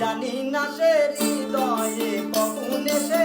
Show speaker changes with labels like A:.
A: জানি না সে হৃদয়ে কখন এসেছে